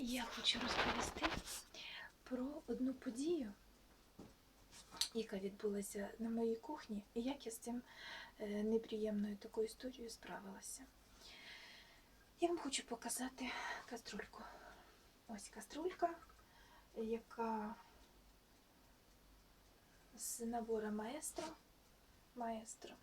Я хочу розповісти про одну подію, яка відбулася на моїй кухні, і як я з цим е, неприємною такою історією справилася. Я вам хочу показати каструльку. Ось каструлька, яка з набору маестро. Маестро.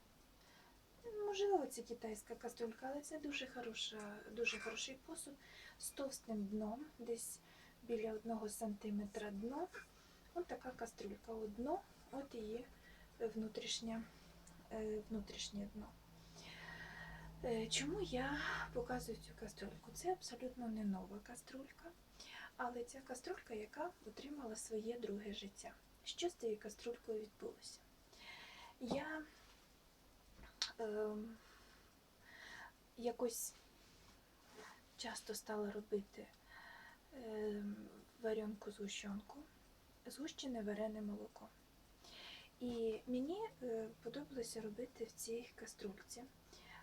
Можливо, це китайська каструлька, але це дуже, хороша, дуже хороший посуд з товстим дном, десь біля одного сантиметра дно. Ось така каструлька. От дно, от її внутрішнє, е, внутрішнє дно. Е, Чому я показую цю каструльку? Це абсолютно не нова каструлька, але ця каструлька, яка отримала своє друге життя. Що з цією каструлькою відбулося? Я ем, якось часто стала робити ем, варенку згущенку, згущене варене молоко. І мені е, подобалося робити в цій каструльці.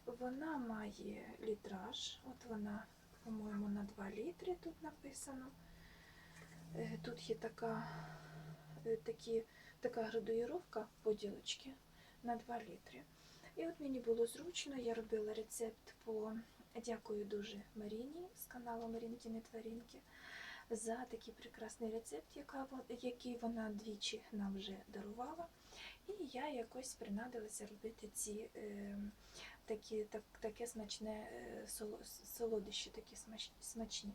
Вона має літраж, от вона, по-моєму, на 2 літри тут написано. Е, Тут є така, е, такі, така градуїровка поділочки на 2 літри. І от мені було зручно, я робила рецепт по дякую дуже Маріні з каналу Марінкіни Тварінки за такий прекрасний рецепт, який вона двічі нам вже дарувала. І я якось принадилася робити ці е, такі, так, таке смачне е, солодощі, такі смач- смачні.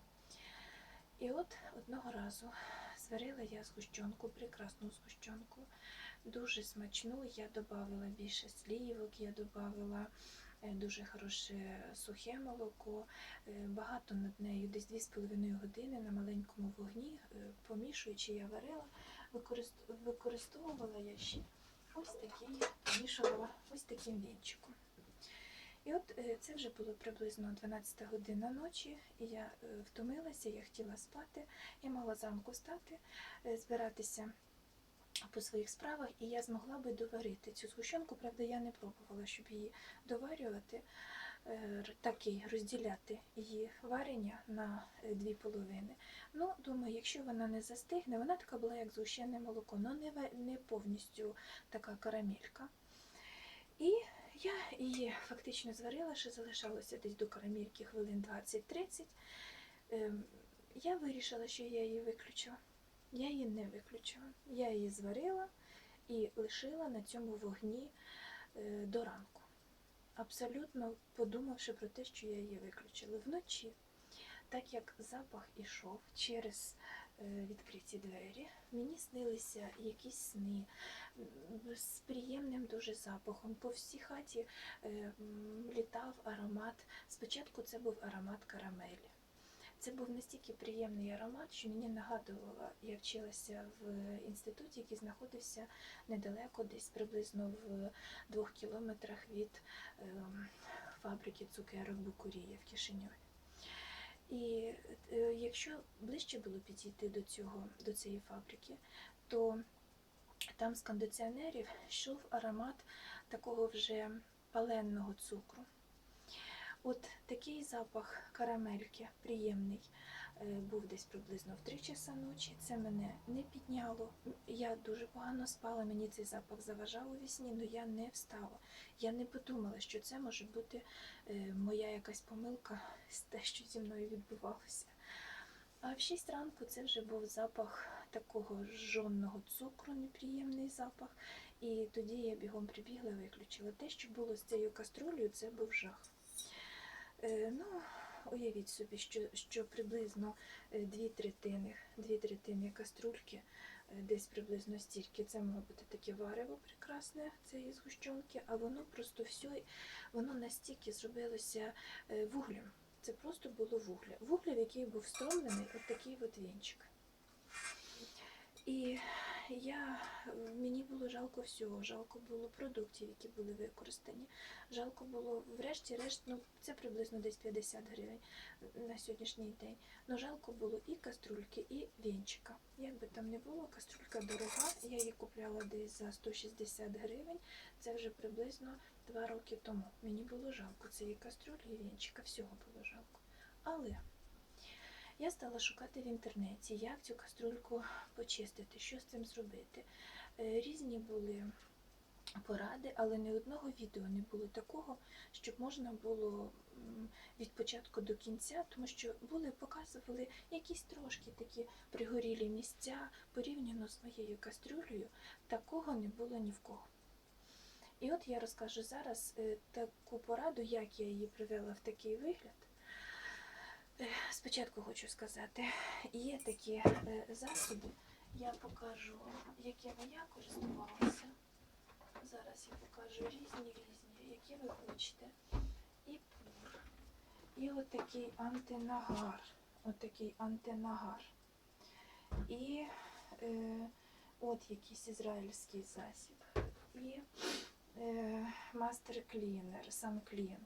І от одного разу зварила я згущенку, прекрасну згущенку, дуже смачну. Я додавала більше слівок, я додавала дуже хороше сухе молоко, е, багато над нею, десь 2,5 години на маленькому вогні, е, помішуючи, я варила, використовувала я ще ось такий, помішувала ось таким вінчиком. І от е, це вже було приблизно 12 година ночі, і я е, втомилася, я хотіла спати, я мала зранку встати, е, збиратися по своїх справах, і я змогла би доварити цю згущенку. Правда, я не пробувала, щоб її доварювати, р- такий розділяти її варення на дві половини. Ну, думаю, якщо вона не застигне, вона така була, як згущене молоко, але не повністю така карамелька. І я її фактично зварила, ще залишалося десь до карамельки хвилин 20-30. Ем, Я вирішила, що я її виключу. Я її не виключила. Я її зварила і лишила на цьому вогні е, до ранку. Абсолютно подумавши про те, що я її виключила вночі. Так як запах ішов через відкриті двері, мені снилися якісь сни з приємним дуже запахом. По всій хаті е, літав аромат. Спочатку це був аромат карамелі. Це був настільки приємний аромат, що мені нагадувало, я вчилася в інституті, який знаходився недалеко, десь приблизно в двох кілометрах від ем, фабрики цукерок Букурія в Кишиньові. І е, якщо ближче було підійти до цього, до цієї фабрики, то там з кондиціонерів йшов аромат такого вже паленого цукру. От такий запах карамельки приємний був десь приблизно в 3 часа ночі. Це мене не підняло. Я дуже погано спала, мені цей запах заважав у вісні, але я не встала. Я не подумала, що це може бути е, моя якась помилка з те, що зі мною відбувалося. А в 6 ранку це вже був запах такого жжонного цукру, неприємний запах. І тоді я бігом прибігла, виключила. Те, що було з цією каструлею, це був жах. Е, ну, уявіть собі, що, що приблизно е, дві третини, дві третини каструльки, е, десь приблизно стільки. Це мало бути таке варево прекрасне цієї згущенки, а воно просто все, воно настільки зробилося е, вуглем. Це просто було вугля. Вугля, в який був встромлений от такий от вінчик. І я, мені було жалко всього, жалко було продуктів, які були використані. Жалко було, врешті-решт, ну це приблизно десь 50 гривень на сьогоднішній день. Ну жалко було і каструльки, і вінчика. Як би там не було, каструлька дорога. Я її купляла десь за 160 гривень. Це вже приблизно 2 роки тому. Мені було жалко цієї каструлі і вінчика, всього було жалко. Але Я стала шукати в інтернеті, як цю каструльку почистити, що з цим зробити. Е, Різні були поради, але ні одного відео не було такого, щоб можна було від початку до кінця, тому що були, показували якісь трошки такі пригорілі місця порівняно з моєю кастрюлею, такого не було ні в кого. І от я розкажу зараз е, таку пораду, як я її привела в такий вигляд. Е, Спочатку хочу сказати, є такі е, засоби, я покажу, якими я користувалася. Зараз я покажу різні різні, які ви хочете. І пур. І от такий антинагар. От такий антинагар. І е, от якийсь ізраїльський засіб. І е, мастер клінер, сам клін.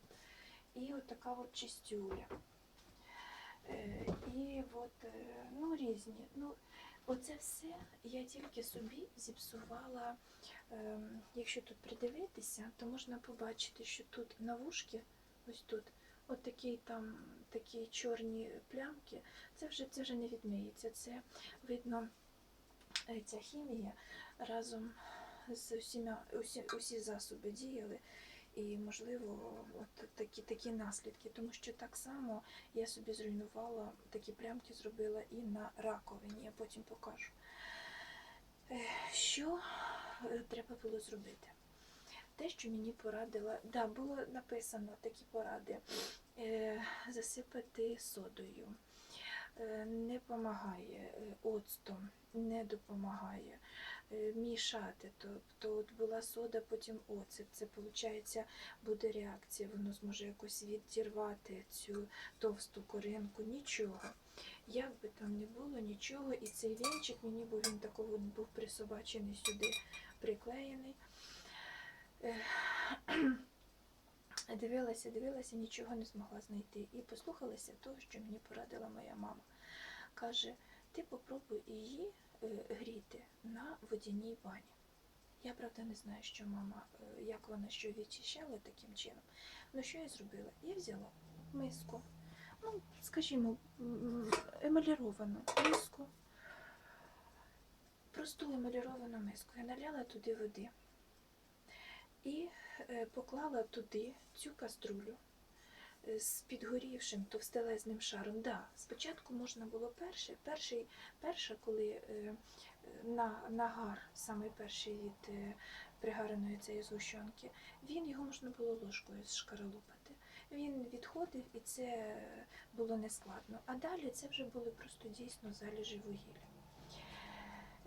І от така от чистюля. Е, і от, е, ну, різні. Ну, оце все я тільки собі зіпсувала. Ем, якщо тут придивитися, то можна побачити, що тут на вушки, ось тут, от там такі чорні плямки, це вже, це вже не відмиється. Це видно е, ця хімія разом з усіма, усі, усі засоби діяли. І, можливо, от такі, такі наслідки, тому що так само я собі зруйнувала, такі плямки зробила і на раковині, я потім покажу. Е, Що е, треба було зробити? Те, що мені порадила, да, було написано такі поради: е, засипати содою. Е, Не допомагає е, оцтом, не допомагає е, мішати. Тобто от була сода, потім оцет. Це виходить, буде реакція, воно зможе якось відірвати цю товсту коринку. Нічого. Як би там не було, нічого. І цей вінчик мені, бо він такого був присобачений сюди, приклеєний. Дивилася, дивилася, нічого не змогла знайти. І послухалася того, що мені порадила моя мама. Каже, ти попробуй її е, гріти на водяній бані. Я правда не знаю, що мама, е, як вона що відчищала таким чином. Ну що я зробила? Я взяла миску, ну, скажімо, емаліровану миску, просту емаліровану миску. Я наляла туди води поклала туди цю каструлю е, з підгорівшим товстелезним шаром. Да, спочатку можна було перше, перший, перша, коли е, на, нагар, саме перший від е, пригареної цієї згущенки, він його можна було ложкою зшкаралупати. Він відходив і це було нескладно. А далі це вже були просто дійсно залежі вугілля.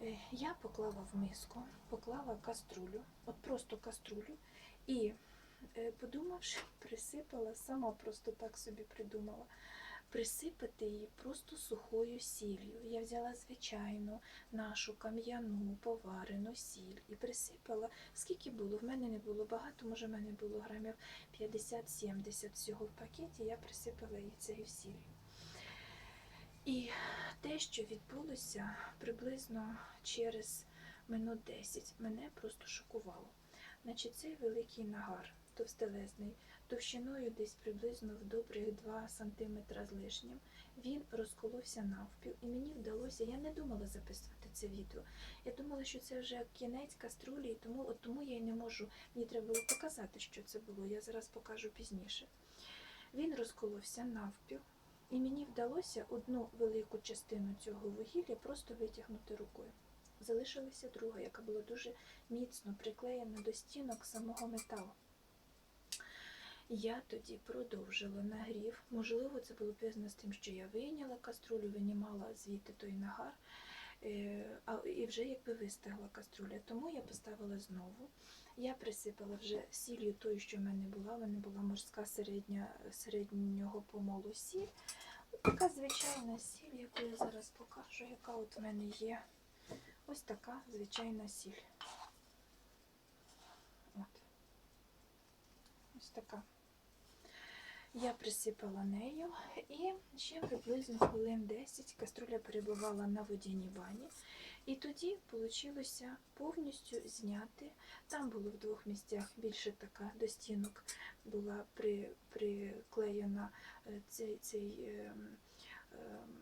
Е, Я поклала в миску, поклала каструлю, от просто каструлю, і, е, подумавши, присипала, сама просто так собі придумала, присипати її просто сухою сіллю. Я взяла звичайну нашу кам'яну поварену сіль і присипала, скільки було. В мене не було багато, може в мене було грамів 50-70 всього в пакеті, я присипала її цією сіллю. І те, що відбулося приблизно через минут 10, мене просто шокувало. Значить, цей великий нагар, товстелезний, товщиною десь приблизно в добрих 2 см з лишнім, він розколовся навпіл, і мені вдалося, я не думала записувати це відео. Я думала, що це вже кінець каструлі, і тому, от тому я й не можу, мені треба було показати, що це було. Я зараз покажу пізніше. Він розколовся навпіл. І мені вдалося одну велику частину цього вугілля просто витягнути рукою. Залишилася друга, яка була дуже міцно приклеєна до стінок самого металу. Я тоді продовжила нагрів. Можливо, це було пов'язано з тим, що я вийняла каструлю, винімала звідти той нагар, е, і вже якби вистигла каструля. Тому я поставила знову. Я присипала вже сіллю тою, що в мене була. В мене була морська середня, середнього помолу сіль. Така звичайна сіль, яку я зараз покажу, яка от в мене є. Ось така звичайна сіль. От. Ось така. Я присипала нею і ще приблизно хвилин 10 каструля перебувала на водяній бані. І тоді вийшло повністю зняти. Там було в двох місцях більше така до стінок була при, приклеєна е, цей, цей ем,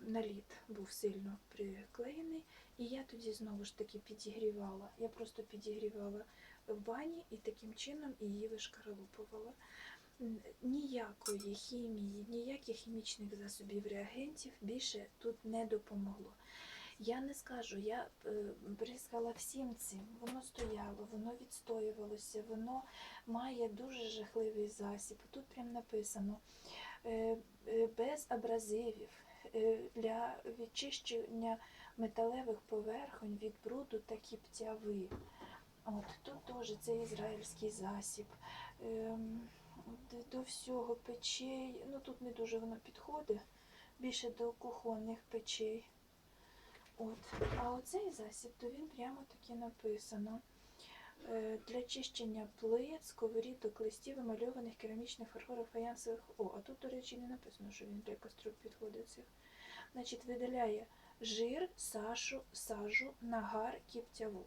наліт був сильно приклеєний, і я тоді знову ж таки підігрівала. Я просто підігрівала в бані і таким чином її вишкаралупувала. Ніякої хімії, ніяких хімічних засобів реагентів більше тут не допомогло. Я не скажу, я е, бризкала всім цим. Воно стояло, воно відстоювалося, воно має дуже жахливий засіб. Тут прям написано е, е, без абразивів для відчищення металевих поверхонь від бруду та кіптяви. От тут теж це ізраїльський засіб. Ем, до всього печей. Ну тут не дуже воно підходить, більше до кухонних печей. От. А оцей засіб, то він прямо таки написано. Е, Для чищення плит, сковорідок, листів, емальованих керамічних фарфорових фаянсових. О, а тут, до речі, не написано, що він для кастрюль підходить. Значить, видаляє жир, сашу, сажу, нагар, кіптяву.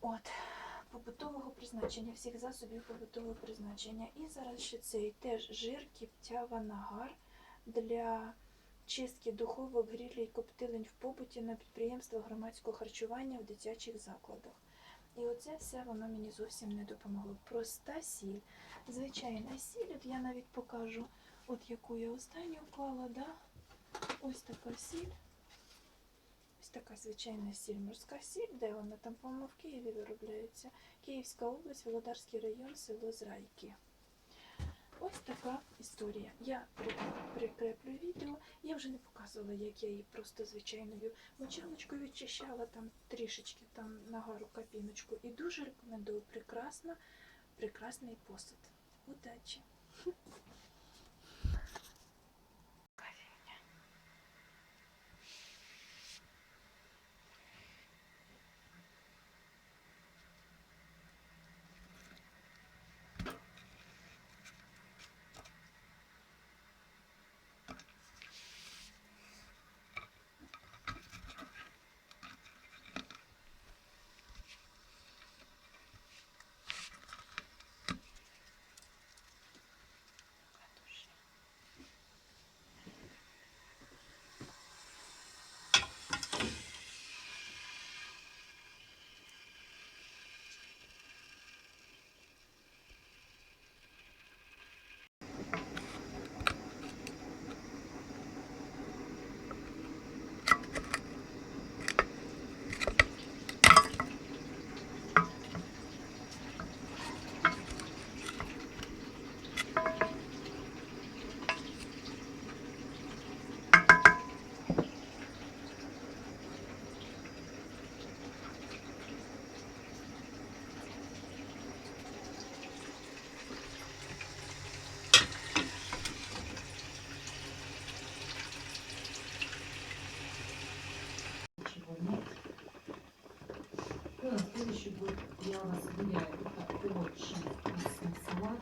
От, побутового призначення, всіх засобів побутового призначення. І зараз ще цей теж жир, кіптява, нагар для чистки духовок, грілі і коптилень в побуті на підприємствах громадського харчування в дитячих закладах. І оце все воно мені зовсім не допомогло. Проста сіль, звичайна сіль, от я навіть покажу, от яку я останню вклала, да? Ось така сіль. Ось така звичайна сіль, морська сіль, де вона там, по-моєму, в Києві виробляється. Київська область, Володарський район, село Зрайки. Ось така історія. Я прикреплю відео. Я вже не показувала, як я її просто звичайною мочалочкою відчищала там трішечки там нагару капіночку. І дуже рекомендую прекрасно, прекрасний посуд. Удачі! Ничего нет. Ну, на следующий я вас гуляю очень вкусный салат.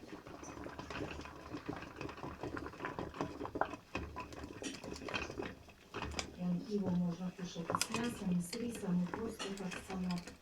Его можно кушать с мясом, с рисом, и просто как салат.